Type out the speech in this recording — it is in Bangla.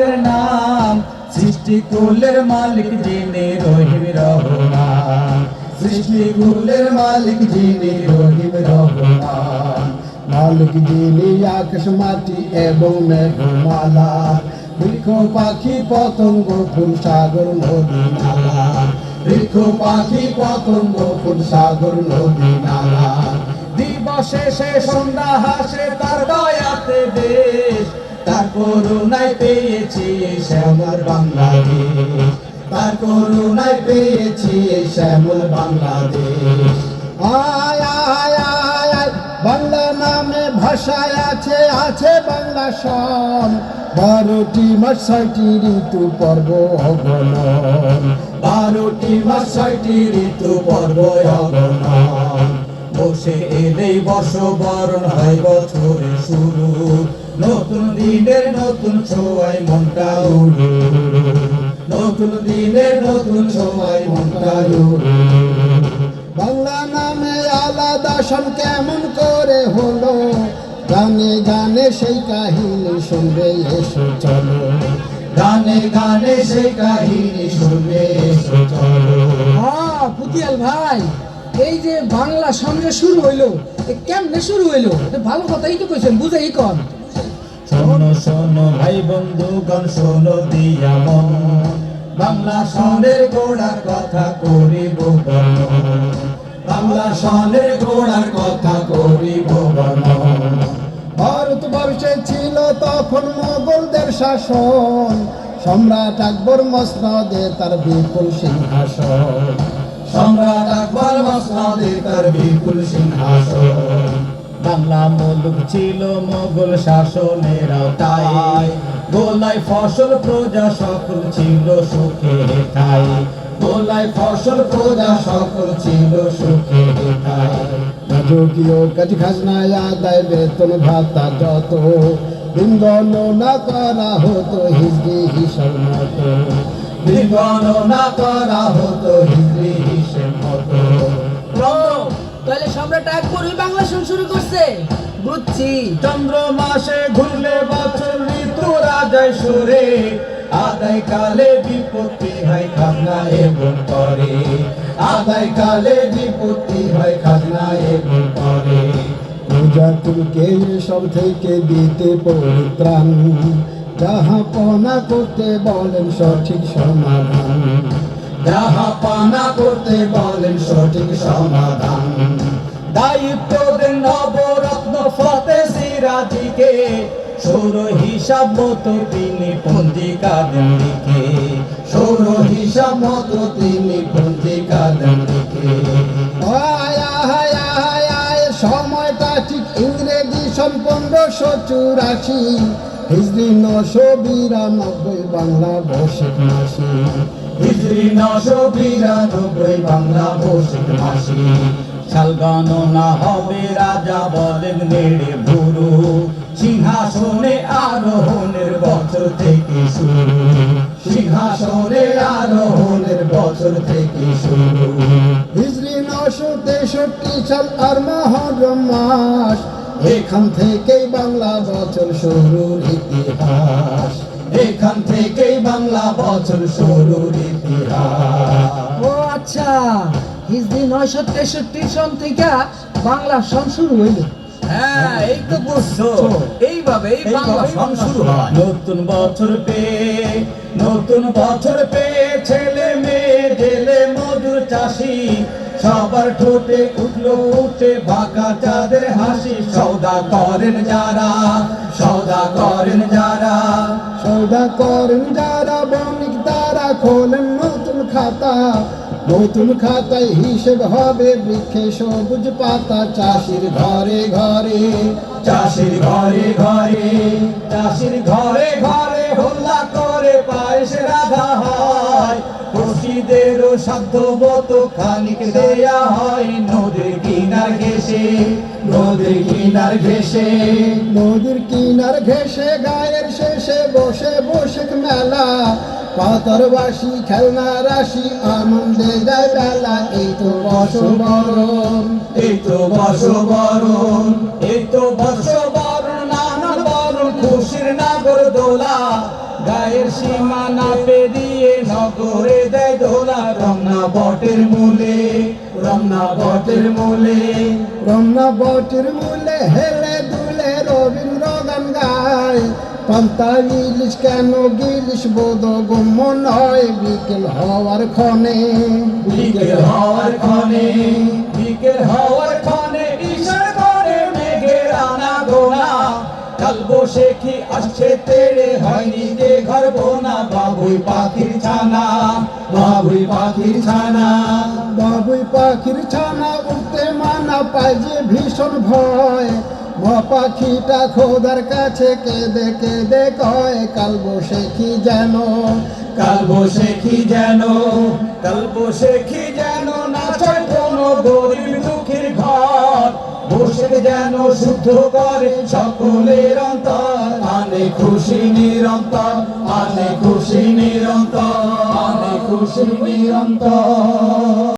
মালিকের নাম, সৃষ্টি কুলের মালিক যিনি রহিম রহমান। সৃষ্টি কুলের মালিক যিনি রহিম রহমান। মালিক যিনি আকাশ, মাটি এবং মেঘমালা, বৃক্ষ, পাখি, পতঙ্গ, ফুল, সাগর, নদী, নালা। বৃক্ষ, পাখি, পতঙ্গ, ফুল, সাগর, নদী, নালা। দিবসে সে সন্ধ্যা হাসে তার দয়াতে দেশ। তার করুণায় পেয়েছি শ্যামল বাংলাদেশ। তার করুণায় পেয়েছি শ্যামল বাংলাদেশ। বাংলা নামে ভাষায় আছে আছে বাংলা সন বারোটি মাস ছয়টি ঋতু পর্ব অগণন বারোটি মাস ছয়টি ঋতু পর্ব অগণন বসে এলেই বর্ষবরণ হয় বছরের শুরু। নতুন দিনের নতুন ছোঁয়ায় মনটা নতুন দিনের নতুন ছোঁয়ায় মনটা বাংলা নামে আলাদা সন কেমন করে হলো? গানে গানে সেই কাহিনী শুনবে এসো চলো। গানে গানে সে কাহিনী শুনবে এসো চলো। হ্যাঁ পুতিয়াল ভাই এই যে বাংলা সঙ্গে শুরু হইল এ কেমনে শুরু হইল? ভালো কথাই তো কইছেন বুঝাই কন। শোনো শোনো ভাই বন্ধুগণ শোনো দিয়া মন বাংলা সনের গোড়ার কথা করিব। বাংলা সনের গোড়ার কথা করিব। ভারতবর্ষে ছিল তখন মোগলদের শাসন সম্রাট আকবর মসনদে তার বিপুল সিংহাসন সম্রাট আকবর মসনদে তার বিপুল সিংহাসন বাংলা মুলুক ছিল মোগল শাসনের আওতায়। গোলায় ফসল প্রজা সকল ছিল সুখে ঠাই গোলায় ফসল প্রজা সকল ছিল সুখে ঠাই রাজকীয় কাজ খাজনায় আদায় বেতন ভাতা যত। দিন গণনা করা হতো হিজড়ি হিসাব মতো। বিগণনা করা হতো হিজরি হিসেব মতো। শুরু করছে। বুঝছি, চন্দ্র মাসে ঘুরলে বছর ঋতু রাজায় সুরে। আদায় কালে বিপত্তি হয় খাজনা এবং করে। আদায় কালে বিপত্তি হয় খাজনা এবং করে। পূজা তুলকে সব থেকে দিতে পরিত্রাণ যাহা পনা করতে বলেন সঠিক সমাধান। যাহা পানা করতে বলেন সঠিক সমাধান। দায়িত্ব সিরাজিকে সৌর হিসাব মতো তিনি পঞ্জিকা দেন লিখে সৌর হিসাব মতো তিনি পঞ্জিকা দেন আয় সময়টা ঠিক ইংরেজি চুরাশি হিজড়ি নশো বিরানব্বই বাংলা বসে মাসি। হিজরি নশো বিরানব্বই বাংলা বসিক মাসি। গণনা হবে রাজা বলেন নেড়ে ভুরু আরোহণের বছর থেকে শুরু। সিংহাসনে আরোহণের বছর থেকে শুরু। হিজড়ি নশো তেষট্টি সাল আর মহরম মাস, এখান থেকেই বাংলা বছর শুরুর ইতিহাস। এখান থেকেই বাংলা বছর শুরুর ইতিহাস। ও আচ্ছা হিজদি নয়শো তেষট্টি সন থেকে বাংলা সন শুরু হইল। হ্যাঁ এই তো বুঝছ এইভাবেই বাংলা সন শুরু হয়। নতুন বছর পেয়ে নতুন বছর পেয়ে ছেলে মেয়ে জেলে মজুর চাষি সবার ঠোঁটে উঠল উঠে বাঁকা চাঁদের হাসি। সৌদা করেন যারা সৌদা করেন যারা সৌদা করেন যারা বণিক তারা খোলেন নতুন খাতা। নতুন খাতায় হিসেব হবে বৃক্ষে সবুজ পাতা চাষির ঘরে ঘরে। চাষির ঘরে ঘরে চাষির ঘরে ঘরে হোল্লা করে পায়েস রাধা হয়। খুশিদেরও সাধ্য মতো খানিক দেয়া হয় নদীর কিনার ঘেসে নদীর কিনার ঘেসে নদীর কিনার ঘেসে গায়ের শেষে বসে বসে মেলা পাতার বাসি খেলনা রাশি আনন্দে যায় বেলা, এই তো বসবরণ এই তো বর্ষ বরণ এই তো বর্ষ বরণ নানান বরণ, খুশির নাগর দোলা, গায়ের সীমানা পেরিয়ে নগরে দেয় দোলা, রমনা বটের মূলে, রমনা বটের মূলে, রমনা বটির মূলে হেলে দুলে রবীন্দ্র গান গায়। পান্তা ইলিশ কেন গিলিশ? বোধ গম্য নয় বিকেল হওয়ার ক্ষণে। বিকেল হওয়ার ক্ষণে বিকেল হওয়ার ক্ষণে ঈশার করে মেঘের আনা গোনা। কাল বসে কি আসছে তেরে হয়নি যে ঘর বোনা। বাবুই পাখির ছানা বাবুই পাখির ছানা। বাবুই পাখির ছানা উঠতে মানা পায় যে ভীষণ ভয়। পাখিটা খোদার কাছে কেঁদে কেঁদে কয়, কাল বসে কি যেন, কাল বসে কি যেন, কাল বসে কি যেন নাচায় কোনো গরিব দুঃখীর ঘর। বসে যেন শুদ্ধ করে সকলের অন্তর, আনে খুশি নিরন্তর, আনে খুশি নিরন্তর, আনে খুশি নিরন্তর।